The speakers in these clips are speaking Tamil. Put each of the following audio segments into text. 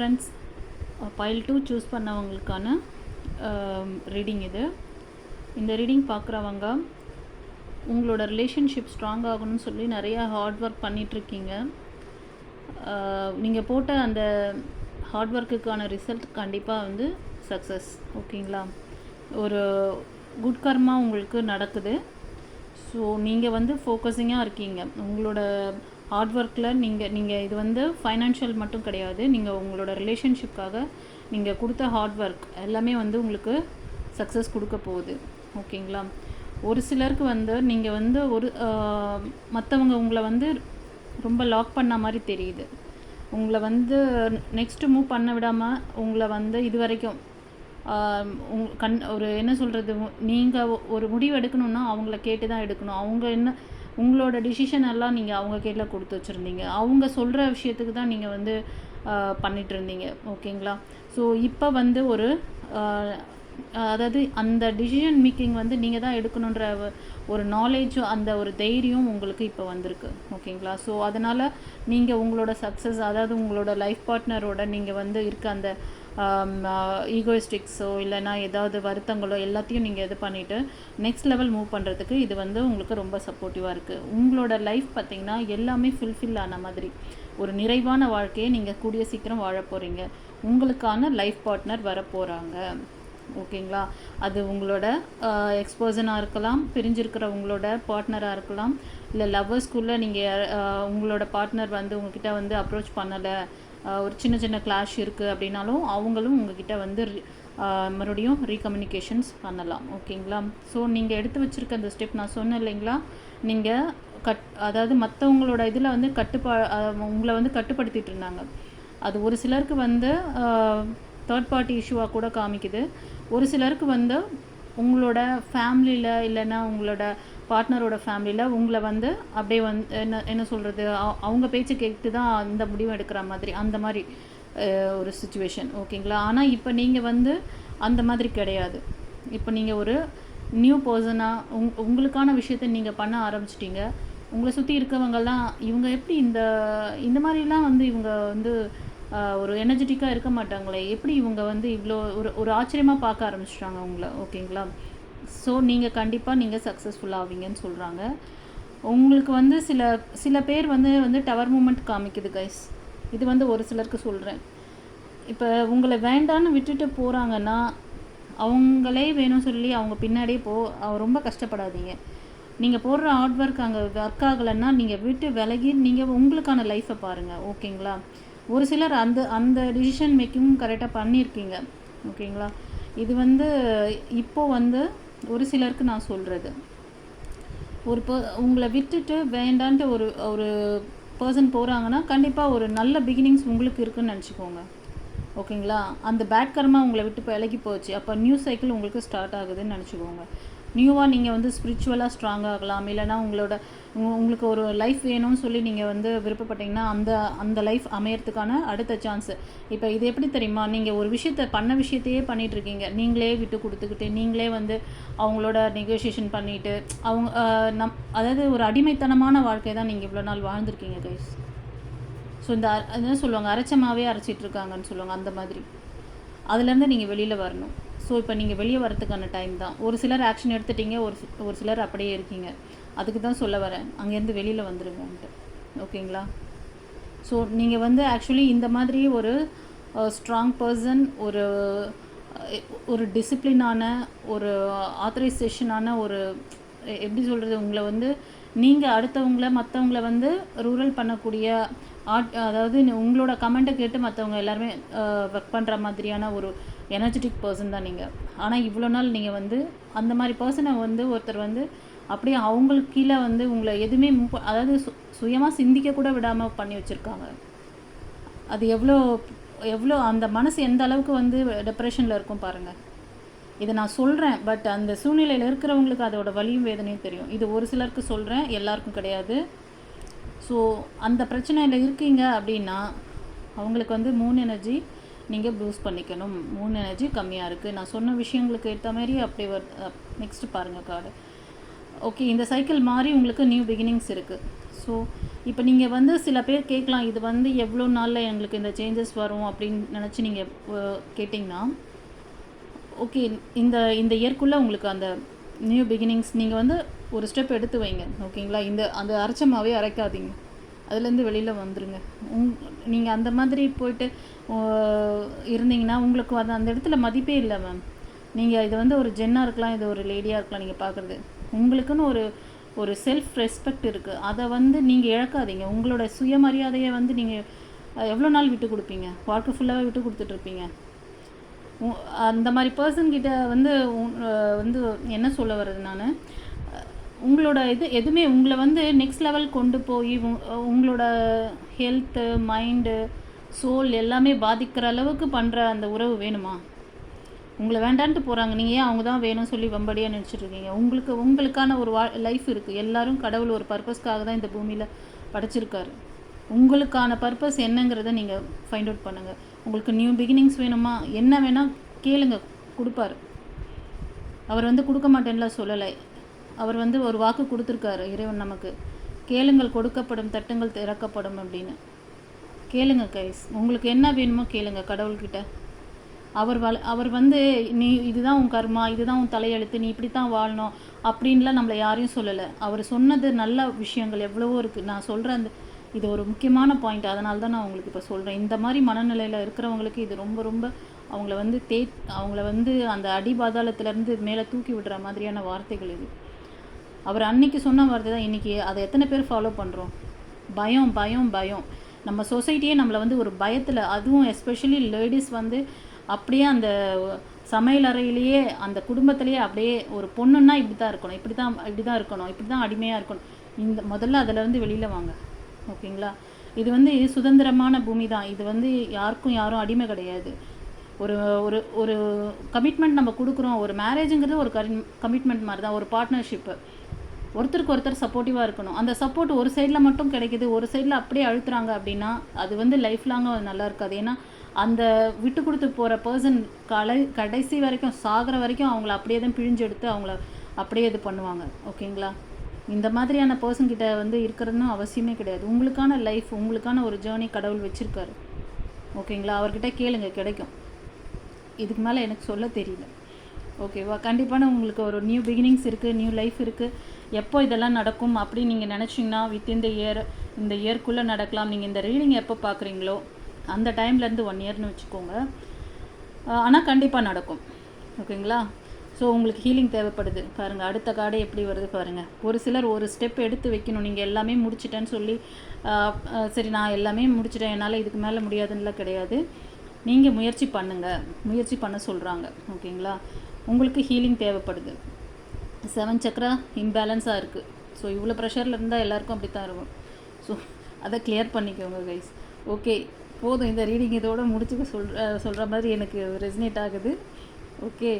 ஃப்ரெண்ட்ஸ் பைல் டூ சூஸ் பண்ணவங்களுக்கான ரீடிங் இது. இந்த ரீடிங் பார்க்குறவங்க உங்களோட ரிலேஷன்ஷிப் ஸ்ட்ராங் ஆகணும்னு சொல்லி நிறையா ஹார்ட் ஒர்க் பண்ணிகிட்ருக்கீங்க நீங்கள் போட்ட அந்த ஹார்ட் ஒர்க்குக்கான ரிசல்ட் கண்டிப்பாக வந்து சக்ஸஸ் ஓகேங்களா? ஒரு குட் கர்மா உங்களுக்கு நடக்குது. ஸோ நீங்கள் வந்து ஃபோக்கஸிங்காக இருக்கீங்க. உங்களோட ஹார்ட் ஒர்க்கில் நீங்கள் நீங்கள் இது வந்து ஃபைனான்ஷியல் மட்டும் கிடையாது. நீங்கள் உங்களோட ரிலேஷன்ஷிப்காக நீங்கள் கொடுத்த ஹார்ட் ஒர்க் எல்லாமே வந்து உங்களுக்கு சக்ஸஸ் கொடுக்க போகுது. ஓகேங்களா? ஒரு சிலருக்கு வந்து நீங்கள் வந்து ஒரு மற்றவங்க உங்களை வந்து ரொம்ப லாக் பண்ண மாதிரி தெரியுது. உங்களை வந்து நெக்ஸ்ட்டு மூவ் பண்ண விடாமல் உங்களை வந்து இது வரைக்கும் உங் கண் ஒரு என்ன சொல்கிறது நீங்கள் ஒரு முடிவு எடுக்கணுன்னா அவங்கள கேட்டு தான் எடுக்கணும். அவங்க என்ன உங்களோட டிசிஷன் எல்லாம் நீங்கள் அவங்க கையில் கொடுத்து வச்சுருந்தீங்க. அவங்க சொல்கிற விஷயத்துக்கு தான் நீங்கள் வந்து பண்ணிகிட்டு இருந்தீங்க. ஓகேங்களா? ஸோ இப்போ வந்து ஒரு அதாவது அந்த டிசிஷன் மேக்கிங் வந்து நீங்கள் தான் எடுக்கணுன்ற ஒரு நாலேஜும் அந்த ஒரு தைரியம் உங்களுக்கு இப்போ வந்திருக்கு. ஓகேங்களா? ஸோ அதனால் நீங்கள் உங்களோட சக்ஸஸ் அதாவது உங்களோட லைஃப் பார்ட்னரோட நீங்கள் வந்து இருக்க அந்த Um, uh, ஈகோயிஸ்டிக்ஸோ இல்லைனா ஏதாவது வருத்தங்களோ எல்லாத்தையும் நீங்கள் இது பண்ணிவிட்டு நெக்ஸ்ட் லெவல் மூவ் பண்ணுறதுக்கு இது வந்து உங்களுக்கு ரொம்ப சப்போர்ட்டிவாக இருக்குது உங்களோட லைஃப் பார்த்திங்கன்னா எல்லாமே ஃபுல்ஃபில் ஆன மாதிரி. ஒரு நிறைவான வாழ்க்கையை நீங்கள் கூடிய சீக்கிரம் வாழ போகிறீங்க உங்களுக்கான லைஃப் பார்ட்னர் வர போகிறாங்க ஓகேங்களா? அது உங்களோட uh, எக்ஸ்பர்சனாக இருக்கலாம் பிரிஞ்சிருக்கிற உங்களோட பார்ட்னராக இருக்கலாம். இல்லை லவ்வர்ஸ்குள்ளே நீங்கள் uh, உங்களோட பார்ட்னர் வந்து உங்ககிட்ட வந்து அப்ரோச் பண்ணலை ஒரு சின்ன சின்ன கிளாஷ் இருக்குது அப்படின்னாலும் அவங்களும் உங்ககிட்ட வந்து மறுபடியும் ரீகம்யூனிகேஷன்ஸ் பண்ணலாம். ஓகேங்களா ஸோ நீங்கள் எடுத்து வச்சுருக்க அந்த ஸ்டெப் நான் சொன்னேன் இல்லைங்களா? நீங்கள் கட் அதாவது மற்றவங்களோட இதில் வந்து கட்டுப்பா உங்களை வந்து கட்டுப்படுத்திட்டு இருந்தாங்க. அது ஒரு சிலருக்கு வந்து தேர்ட் பார்ட்டி இஷ்யூவாக கூட காமிக்குது. ஒரு சிலருக்கு வந்து உங்களோட ஃபேமிலியில் இல்லைன்னா உங்களோட பார்ட்னரோட ஃபேமிலியில் உங்களை வந்து அப்படியே வந்து என்ன என்ன சொல்கிறது அவங்க பேச்சு கேட்டு தான் அந்த முடிவு எடுக்கிற மாதிரி அந்த மாதிரி ஒரு சுச்சுவேஷன் ஓகேங்களா ஆனால் இப்போ நீங்கள் வந்து அந்த மாதிரி கிடையாது. இப்போ நீங்கள் ஒரு நியூ பர்சனாக உங் உங்களுக்கான விஷயத்த நீங்கள் பண்ண ஆரம்பிச்சிட்டிங்க. உங்களை சுற்றி இருக்கவங்கெல்லாம் இவங்க எப்படி இந்த இந்த மாதிரிலாம் வந்து இவங்க வந்து ஒரு எனர்ஜெட்டிக்காக இருக்க மாட்டாங்களே? எப்படி இவங்க வந்து இவ்வளோ ஒரு ஒரு ஆச்சரியமாக பார்க்க ஆரம்பிச்சிட்டாங்க உங்களை? ஓகேங்களா ஸோ நீங்கள் கண்டிப்பாக நீங்கள் சக்ஸஸ்ஃபுல் ஆவீங்கன்னு சொல்கிறாங்க உங்களுக்கு வந்து சில சில பேர் வந்து வந்து டவர் மூமெண்ட் காமிக்குது கைஸ் இது வந்து ஒரு சிலருக்கு சொல்கிறேன் இப்போ உங்களை வேண்டான்னு விட்டுட்டு போகிறாங்கன்னா அவங்களே வேணும் சொல்லி அவங்க பின்னாடியே போ ரொம்ப கஷ்டப்படாதீங்க. நீங்கள் போடுற ஹார்ட் ஒர்க் அங்கே ஒர்க் ஆகலைன்னா நீங்கள் விட்டு விலகி நீங்கள் உங்களுக்கான லைஃப்பை பாருங்கள் ஓகேங்களா? ஒரு சிலர் அந்த அந்த டிசிஷன் மேக்கிங்கும் கரெக்டாக பண்ணியிருக்கீங்க. ஓகேங்களா? இது வந்து இப்போது வந்து ஒரு சிலருக்கு நான் சொல்கிறது ஒரு ப உங்களை விட்டுட்டு வேண்டான்ட்டு ஒரு ஒரு பர்சன் போகிறாங்கன்னா கண்டிப்பாக ஒரு நல்ல பிகினிங்ஸ் உங்களுக்கு இருக்குன்னு நினச்சிக்கோங்க. ஓகேங்களா அந்த பேட் கர்மா உங்களை விட்டு விலகி போச்சு. அப்போ நியூ சைக்கிள் உங்களுக்கு ஸ்டார்ட் ஆகுதுன்னு நினச்சிக்கோங்க. நியூவாக நீங்கள் வந்து ஸ்பிரிச்சுவலாக ஸ்ட்ராங் ஆகலாம். இல்லைனா உங்களோட உங்களுக்கு ஒரு லைஃப் வேணும்னு சொல்லி நீங்கள் வந்து விருப்பப்பட்டீங்கன்னா அந்த அந்த லைஃப் அமையறதுக்கான அடுத்த சான்ஸு இப்போ இது எப்படி தெரியுமா? நீங்கள் ஒரு விஷயத்த பண்ண விஷயத்தையே பண்ணிகிட்ருக்கீங்க நீங்களே விட்டு கொடுத்துக்கிட்டு நீங்களே வந்து அவங்களோட நெகோசியேஷன் பண்ணிவிட்டு அவங்க நம் அதாவது ஒரு அடிமைத்தனமான வாழ்க்கை தான் நீங்கள் இவ்வளோ நாள் வாழ்ந்துருக்கீங்க கைஸ் ஸோ இந்த என்ன சொல்லுவாங்க அரைச்சமாகவே அரைச்சிட்ருக்காங்கன்னு சொல்லுவாங்க அந்த மாதிரி. அதுலேருந்து நீங்கள் வெளியில் வரணும். ஸோ இப்போ நீங்கள் வெளியே வரத்துக்கான டைம் தான். ஒரு சிலர் ஆக்ஷன் எடுத்துட்டீங்க ஒரு ஒரு சிலர் அப்படியே இருக்கீங்க. அதுக்கு தான் சொல்ல வரேன். அங்கேருந்து வெளியில் வந்துடுங்கன்ட்டு ஓகேங்களா? ஸோ நீங்கள் வந்து ஆக்சுவலி இந்த மாதிரி ஒரு ஸ்ட்ராங் பர்சன் ஒரு ஒரு டிசிப்ளினான ஒரு ஆத்தரைசேஷனான ஒரு எப்படி சொல்கிறது உங்களை வந்து நீங்கள் அடுத்தவங்கள மற்றவங்கள வந்து ரூரல் பண்ணக்கூடிய ஆட் அதாவது உங்களோட கமெண்ட்டை கேட்டு மற்றவங்க எல்லாருமே ஒர்க் பண்ணுற மாதிரியான ஒரு எனர்ஜெட்டிக் பர்சன் தான் நீங்கள் ஆனால் இவ்வளோ நாள் நீங்கள் வந்து அந்த மாதிரி பர்சனை வந்து ஒருத்தர் வந்து அப்படியே அவங்களுக்கு கீழே வந்து உங்களை எதுவுமே அதாவது சு சுயமாக சிந்திக்க கூட விடாமல் பண்ணி வச்சுருக்காங்க. அது எவ்வளோ எவ்வளோ அந்த மனசு எந்த அளவுக்கு வந்து டிப்ரெஷனில் இருக்கும் பாருங்கள் இதை நான் சொல்கிறேன் பட் அந்த சூழ்நிலையில் இருக்கிறவங்களுக்கு அதோட வலியும் வேதனையும் தெரியும். இது ஒரு சிலருக்கு சொல்கிறேன் எல்லாருக்கும் கிடையாது. ஸோ அந்த பிரச்சனையில் இருக்கீங்க அப்படின்னா அவங்களுக்கு வந்து மூன் எனர்ஜி நீங்கள் ப்ளூஸ் பண்ணிக்கணும். மூணு எனர்ஜி கம்மியாக இருக்குது நான் சொன்ன விஷயங்களுக்கு ஏற்ற மாதிரி அப்படி நெக்ஸ்ட்டு பாருங்கள் கார்டு ஓகே இந்த சைக்கிள் மாதிரி உங்களுக்கு நியூ பிகினிங்ஸ் இருக்குது ஸோ இப்போ நீங்கள் வந்து சில பேர் கேட்கலாம் இது வந்து எவ்வளோ நாளில் எங்களுக்கு இந்த சேஞ்சஸ் வரும் அப்படின்னு நினச்சி நீங்கள் கேட்டிங்கன்னா ஓகே இந்த இந்த இயர்க்குள்ளே உங்களுக்கு அந்த நியூ பிகினிங்ஸ் நீங்கள் வந்து ஒரு ஸ்டெப் எடுத்து வைங்க. ஓகேங்களா இந்த அந்த அரைச்சமாகவே அரைக்காதீங்க. அதுலேருந்து வெளியில் வந்துடுங்க உங் நீங்கள் அந்த மாதிரி போயிட்டு இருந்தீங்கன்னா உங்களுக்கு அது அந்த இடத்துல மதிப்பே இல்லை மேம் நீங்கள் இது வந்து ஒரு ஜென்னாக இருக்கலாம் இது ஒரு லேடியாக இருக்கலாம் நீங்கள் பார்க்குறது உங்களுக்குன்னு ஒரு ஒரு செல்ஃப் ரெஸ்பெக்ட் இருக்குது அதை வந்து நீங்கள் இழக்காதீங்க. உங்களோட சுயமரியாதையை வந்து நீங்கள் எவ்வளோ நாள் விட்டு கொடுப்பீங்க? வாழ்க்கை ஃபுல்லாகவே விட்டு கொடுத்துட்ருப்பீங்க உ- அந்த மாதிரி பர்சன்கிட்ட வந்து உ- வந்து என்ன சொல்ல வர்றது நான்? உங்களோட இது எதுவுமே உங்களை வந்து நெக்ஸ்ட் லெவல் கொண்டு போய் உ- உங்களோட ஹெல்த்து மைண்டு சோல் எல்லாமே பாதிக்கிற அளவுக்கு பண்ணுற அந்த உறவு வேணுமா? உங்களை வேண்டான்ட்டு போகிறாங்க நீங்கள் ஏன் அவங்க தான் வேணும்னு சொல்லி வம்படியாக நினச்சிட்ருக்கீங்க உங்களுக்கு உங்களுக்கான ஒரு வா லைஃப் இருக்குது எல்லாரும் கடவுள் ஒரு பர்பஸ்க்காக தான் இந்த பூமியில் படைச்சிருக்காரு. உங்களுக்கான பர்பஸ் என்னங்கிறத நீங்கள் ஃபைண்ட் அவுட் பண்ணுங்கள் உங்களுக்கு நியூ பிகினிங்ஸ் வேணுமா? என்ன வேணால் கேளுங்க. கொடுப்பாரு. அவர் வந்து கொடுக்க மாட்டேன்லாம் சொல்லலை. அவர் வந்து ஒரு வாக்கு கொடுத்துருக்காரு இறைவன் நமக்கு. கேளுங்கள் கொடுக்கப்படும் தட்டுங்கள் திறக்கப்படும் அப்படின்னு. கேளுங்க கைஸ் உங்களுக்கு என்ன வேணுமோ கேளுங்க கடவுள்கிட்ட. அவர் வள அவர் வந்து நீ இதுதான் உன் கர்மா இதுதான் உன் தலையெழுத்து நீ இப்படி தான் வாழணும் அப்படின்லாம் நம்மளை யாரையும் சொல்லலை. அவர் சொன்னது நல்ல விஷயங்கள் எவ்வளவோ இருக்குது நான் சொல்கிற அந்த இது ஒரு முக்கியமான பாயிண்ட் அதனால தான் நான் உங்களுக்கு இப்போ சொல்கிறேன் இந்த மாதிரி மனநிலையில் இருக்கிறவங்களுக்கு இது ரொம்ப ரொம்ப அவங்கள வந்து தே அவங்கள வந்து அந்த அடி பாதாளத்துலேருந்து மேலே தூக்கி விடுற மாதிரியான வார்த்தைகள் இது. அவர் அன்னைக்கு சொன்ன வார்த்தை தான் இன்றைக்கி அதை எத்தனை பேர் ஃபாலோ பண்ணுறோம் பயம் பயம் பயம். நம்ம சொசைட்டியே நம்மளை வந்து ஒரு பயத்தில் அதுவும் எஸ்பெஷலி லேடிஸ் வந்து அப்படியே அந்த சமையல் அறையிலேயே அந்த குடும்பத்திலேயே அப்படியே ஒரு பொண்ணுன்னா இப்படி தான் இருக்கணும். இப்படி தான் இப்படி தான் இருக்கணும். இப்படி தான் அடிமையாக இருக்கணும். இந்த முதல்ல அதிலேருந்து வெளியில் வாங்க. ஓகேங்களா? இது வந்து சுதந்திரமான பூமி தான். இது வந்து யாருக்கும் யாரும் அடிமை கிடையாது. ஒரு ஒரு ஒரு கமிட்மெண்ட் நம்ம கொடுக்குறோம். ஒரு மேரேஜுங்கிறது ஒரு கமிட்மெண்ட் மாதிரி தான். ஒரு பார்ட்னர்ஷிப்பு ஒருத்தருக்கு ஒருத்தர் சப்போர்ட்டிவாக இருக்கணும். அந்த சப்போர்ட் ஒரு சைடில் மட்டும் கிடைக்குது ஒரு சைடில் அப்படியே அழுத்துறாங்க அப்படின்னா அது வந்து லைஃப் லாங்காக நல்லா இருக்காது. ஏன்னா அந்த விட்டு கொடுத்து போகிற பர்சன் கலை கடைசி வரைக்கும் சாகிற வரைக்கும் அவங்கள அப்படியே தான் பிழிஞ்சு எடுத்து அவங்கள அப்படியே இது பண்ணுவாங்க. ஓகேங்களா? இந்த மாதிரியான பர்சன் கிட்ட வந்து இருக்கிறதுன்னு அவசியமே கிடையாது. உங்களுக்கான லைஃப் உங்களுக்கான ஒரு ஜேர்னி கடவுள் வச்சுருக்காரு. ஓகேங்களா? அவர்கிட்ட கேளுங்க கிடைக்கும். இதுக்கு மேலே எனக்கு சொல்ல தெரியல. ஓகேவா? கண்டிப்பான உங்களுக்கு ஒரு நியூ பிகினிங்ஸ் இருக்குது நியூ லைஃப் இருக்குது எப்போ இதெல்லாம் நடக்கும் அப்படின்னு நீங்கள் நினச்சிங்கன்னா வித் இந்த இயர் இந்த இயர்க்குள்ளே நடக்கலாம். நீங்கள் இந்த ரீடிங் எப்போ பார்க்குறீங்களோ அந்த டைம்லேருந்து ஒன் இயர்னு வச்சுக்கோங்க. ஆனால் கண்டிப்பாக நடக்கும். ஓகேங்களா? ஸோ உங்களுக்கு ஹீலிங் தேவைப்படுது. பாருங்கள் அடுத்த கார்டு எப்படி வருது பாருங்கள் ஒரு சிலர் ஒரு ஸ்டெப் எடுத்து வைக்கணும். நீங்கள் எல்லாமே முடிச்சிட்டேன்னு சொல்லி சரி நான் எல்லாமே முடிச்சிட்டேன். என்னால் இதுக்கு மேலே முடியாதுன்னுலாம் கிடையாது. நீங்கள் முயற்சி பண்ணுங்கள் முயற்சி பண்ண சொல்கிறாங்க ஓகேங்களா? உங்களுக்கு ஹீலிங் தேவைப்படுது. செவன் சக்கரா இம்பேலன்ஸாக இருக்குது ஸோ இவ்வளோ ப்ரெஷரில் இருந்தால் எல்லாருக்கும் அப்படி தான் இருக்கும். ஸோ அதை கிளியர் பண்ணிக்கோங்க கைஸ் ஓகே போதும். இந்த ரீடிங் இதோட முடிச்சுக்க சொல் சொல்கிற மாதிரி எனக்கு ரெசினேட் ஆகுது. ஓகே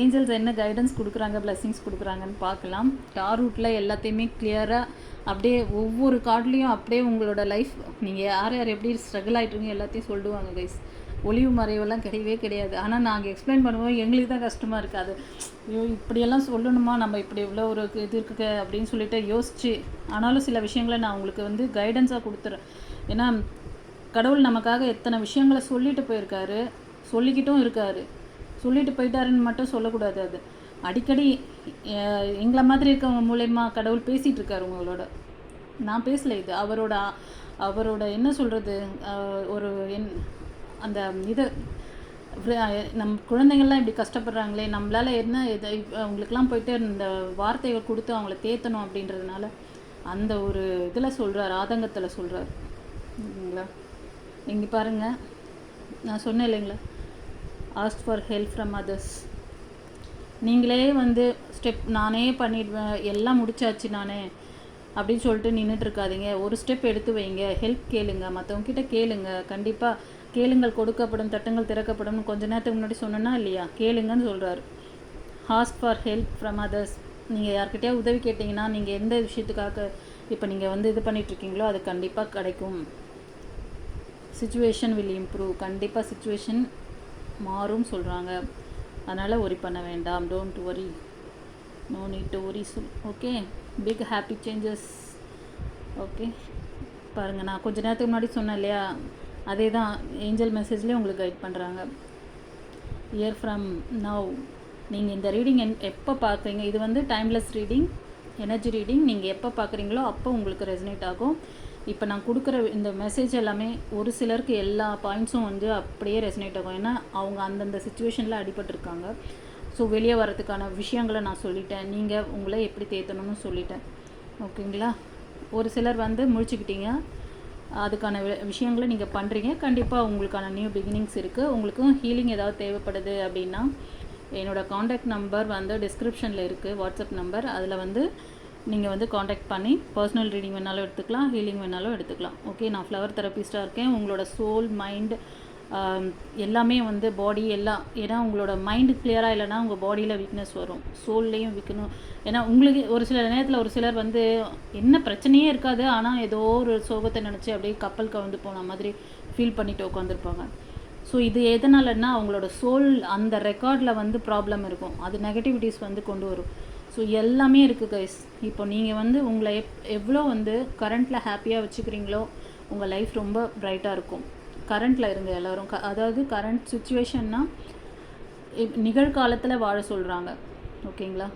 ஏஞ்சல்ஸ் என்ன கைடன்ஸ் கொடுக்குறாங்க blessings கொடுக்குறாங்கன்னு பார்க்கலாம். டார் ரூட்டில் எல்லாத்தையுமே கிளியராக அப்படியே ஒவ்வொரு கார்ட்லேயும் அப்படியே உங்களோட லைஃப் நீங்கள் யார் யார் எப்படி ஸ்ட்ரகிள் ஆகிட்டுருங்க எல்லாத்தையும் சொல்லுவாங்க கைஸ் ஒளிவு மறைவெல்லாம் கிடையவே கிடையாது. ஆனால் நாங்கள் எக்ஸ்பிளைன் பண்ணும்போது எங்களுக்கு தான் கஷ்டமாக இருக்காது. ஐயோ இப்படியெல்லாம் சொல்லணுமா? நம்ம இப்படி இவ்வளோ ஒரு இது இருக்கு அப்படின்னு சொல்லிட்டு யோசிச்சு ஆனாலும் சில விஷயங்களை நான் உங்களுக்கு வந்து கைடன்ஸாக கொடுத்துறேன். ஏன்னா கடவுள் நமக்காக எத்தனை விஷயங்களை சொல்லிட்டு போயிருக்காரு. சொல்லிக்கிட்டும் இருக்காரு. சொல்லிட்டு போயிட்டாருன்னு மட்டும் சொல்லக்கூடாது அது. அடிக்கடி எங்களை மாதிரி இருக்கவங்க மூலயமா கடவுள் பேசிகிட்டு இருக்காரு உங்களோட. நான் பேசல இது. அவரோட அவரோட என்ன சொல்கிறது ஒரு என் அந்த இது நம்ம நம் குழந்தைங்கள்லாம் இப்படி கஷ்டப்படுறாங்களே நம்மளால் என்ன இதை அவங்களுக்குலாம் போயிட்டு இந்த வார்த்தைகள் கொடுத்து அவங்கள தேத்தணும் அப்படின்றதுனால அந்த ஒரு இதில் சொல்கிறார் ஆதங்கத்தில் சொல்கிறார் இல்லைங்களா இங்கே பாருங்கள் நான் சொன்னேன் இல்லைங்களா? Asked for help from others நீங்களே வந்து ஸ்டெப் நானே பண்ணிடுவேன் எல்லாம் முடிச்சாச்சு நானே அப்படின்னு சொல்லிட்டு நின்றுட்டு இருக்காதிங்க. ஒரு ஸ்டெப் எடுத்து வைங்க. ஹெல்ப் கேளுங்க. மற்றவங்க கிட்டே கேளுங்க. கண்டிப்பாக கேளுங்கள் கொடுக்கப்படும் தட்டங்கள் திறக்கப்படும் கொஞ்ச நேரத்துக்கு முன்னாடி சொன்னேன்னா இல்லையா? கேளுங்கன்னு சொல்கிறாரு ask for help from others நீங்கள் யார்கிட்டயா உதவி கேட்டிங்கன்னா நீங்கள் எந்த விஷயத்துக்காக இப்போ நீங்கள் வந்து இது பண்ணிகிட்ருக்கீங்களோ அது கண்டிப்பாக கிடைக்கும். சுச்சுவேஷன் வில் இம்ப்ரூவ் கண்டிப்பாக சுச்சுவேஷன் மாறும் சொல்கிறாங்க அதனால் ஒரி பண்ண வேண்டாம். Don't worry no need to worry சொல் okay big happy changes okay பாருங்கள் நான் கொஞ்ச நேரத்துக்கு முன்னாடி சொன்னேன் இல்லையா? அதே தான் ஏஞ்சல் மெசேஜ்லேயே உங்களுக்கு கைட் பண்ணுறாங்க இயர் ஃப்ரம் நவ் நீங்கள் இந்த ரீடிங் என் எப்போ பார்க்குறீங்க? இது வந்து டைம்லெஸ் ரீடிங் எனர்ஜி ரீடிங் நீங்கள் எப்போ பார்க்குறீங்களோ அப்போ உங்களுக்கு ரெசனேட் ஆகும். இப்போ நான் கொடுக்குற இந்த மெசேஜ் எல்லாமே ஒரு சிலருக்கு எல்லா பாயிண்ட்ஸும் வந்து அப்படியே ரெசனேட் ஆகும். ஏன்னா அவங்க அந்தந்த சுச்சுவேஷனில் அடிபட்டிருக்காங்க. ஸோ வெளியே வரதுக்கான விஷயங்களை நான் சொல்லிட்டேன். நீங்கள் உங்களை எப்படி தேத்தணும்னு சொல்லிட்டேன். ஓகேங்களா ஒரு சிலர் வந்து முழிச்சுக்கிட்டீங்க. அதுக்கான வி- விஷயங்களை நீங்கள் பண்ணுறீங்க கண்டிப்பாக உங்களுக்கான நியூ பிகினிங்ஸ் இருக்குது உங்களுக்கும் ஹீலிங் ஏதாவது தேவைப்படுது அப்படின்னா என்னோடய காண்டாக்ட் நம்பர் வந்து டிஸ்கிரிப்ஷனில் இருக்குது வாட்ஸ்அப் நம்பர் அதில் வந்து நீங்கள் வந்து காண்டாக்ட் பண்ணி பர்சனல் ரீடிங் வேணாலும் எடுத்துக்கலாம் ஹீலிங் வேணாலும் எடுத்துக்கலாம். ஓகே நான் ஃப்ளவர் தெரபிஸ்ட்டாக இருக்கேன். உங்களோட சோல் மைண்ட் எல்லாமே வந்து பாடி எல்லாம் ஏன்னா உங்களோட மைண்டு கிளியராக இல்லைன்னா உங்கள் பாடியில் வீக்னஸ் வரும். சோல்லையும் விற்கணும் ஏன்னா உங்களுக்கு ஒரு சில நேரத்தில் ஒரு சிலர் வந்து என்ன பிரச்சனையே இருக்காது ஆனால் ஏதோ ஒரு சோகத்தை நினச்சி அப்படியே கப்பல் கவுந்து போன மாதிரி ஃபீல் பண்ணிட்டு உட்காந்துருப்பாங்க ஸோ இது எதனாலன்னா அவங்களோட சோல் அந்த ரெக்கார்டில் வந்து ப்ராப்ளம் இருக்கும். அது நெகட்டிவிட்டிஸ் வந்து கொண்டு வரும். ஸோ எல்லாமே இருக்குது கைஸ் இப்போ நீங்கள் வந்து உங்களை எப் எவ்வளோ வந்து கரண்ட்டில் ஹாப்பியாக வச்சுக்கிறீங்களோ உங்கள் லைஃப் ரொம்ப ப்ரைட்டாக இருக்கும். கரண்ட்டில் இருங்க எல்லோரும். க அதாவது கரண்ட் சுச்சுவேஷன்னா நிகழ்காலத்தில் வாழ சொல்கிறாங்க ஓகேங்களா?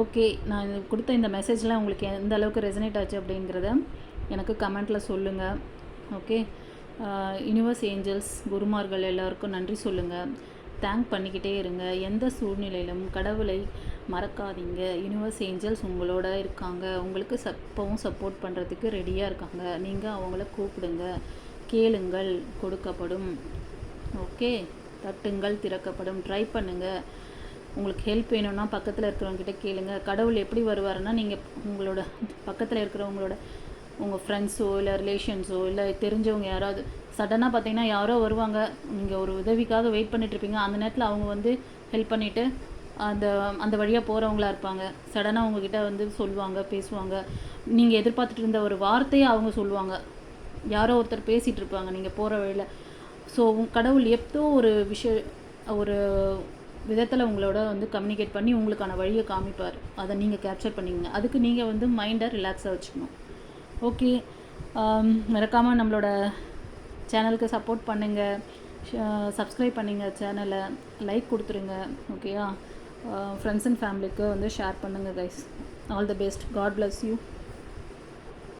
ஓகே நான் இது கொடுத்த இந்த மெசேஜ்லாம் உங்களுக்கு எந்த அளவுக்கு ரெசனேட் ஆச்சு அப்படிங்கிறத எனக்கு கமெண்ட்டில் சொல்லுங்கள் ஓகே? யூனிவர்ஸ் ஏஞ்சல்ஸ் குருமார்கள் எல்லாருக்கும் நன்றி சொல்லுங்கள் தேங்க் பண்ணிக்கிட்டே இருங்க. எந்த சூழ்நிலையிலும் கடவுளை மறக்காதீங்க. யூனிவர்ஸ் ஏஞ்சல்ஸ் உங்களோட இருக்காங்க. உங்களுக்கு சப்பவும் சப்போர்ட் பண்ணுறதுக்கு ரெடியாக இருக்காங்க. நீங்கள் அவங்கள கூப்பிடுங்க. கேளுங்கள் கொடுக்கப்படும். ஓகே? தட்டுங்கள் திறக்கப்படும். ட்ரை பண்ணுங்கள் உங்களுக்கு ஹெல்ப் வேணும்னா பக்கத்தில் இருக்கிறவங்ககிட்ட கேளுங்க. கடவுள் எப்படி வருவாருன்னா நீங்கள் உங்களோட பக்கத்தில் இருக்கிறவங்களோட உங்கள் ஃப்ரெண்ட்ஸோ இல்லை ரிலேஷன்ஸோ இல்லை தெரிஞ்சவங்க யாராவது சடனாக பார்த்தீங்கன்னா யாரோ வருவாங்க. நீங்கள் ஒரு உதவிக்காக வெயிட் பண்ணிகிட்ருப்பீங்க அந்த நேரத்தில் அவங்க வந்து ஹெல்ப் பண்ணிவிட்டு அந்த அந்த வழியாக போகிறவங்களா இருப்பாங்க. சடனாக உங்ககிட்ட வந்து சொல்லுவாங்க பேசுவாங்க. நீங்கள் எதிர்பார்த்துட்டு இருந்த ஒரு வார்த்தையை அவங்க சொல்லுவாங்க. யாரோ ஒருத்தர் பேசிகிட்டு இருப்பாங்க நீங்கள் போகிற வழியில் ஸோ கடவுள் எப்போ ஒரு விஷய ஒரு விதத்தில் உங்களோட வந்து கம்யூனிகேட் பண்ணி உங்களுக்கான வழியை காமிப்பார். அதை நீங்கள் கேப்சர் பண்ணிக்கங்க. அதுக்கு நீங்கள் வந்து மைண்டை ரிலாக்ஸாக வச்சுக்கணும். ஓகே மறக்காமல் நம்மளோட சேனலுக்கு சப்போர்ட் பண்ணுங்கள் சப்ஸ்கிரைப் பண்ணுங்கள் சேனலை லைக் கொடுத்துருங்க. ஓகேயா ஃப்ரெண்ட்ஸ் அண்ட் ஃபேமிலிக்கு வந்து ஷேர் பண்ணுங்கள் guys all the best God bless you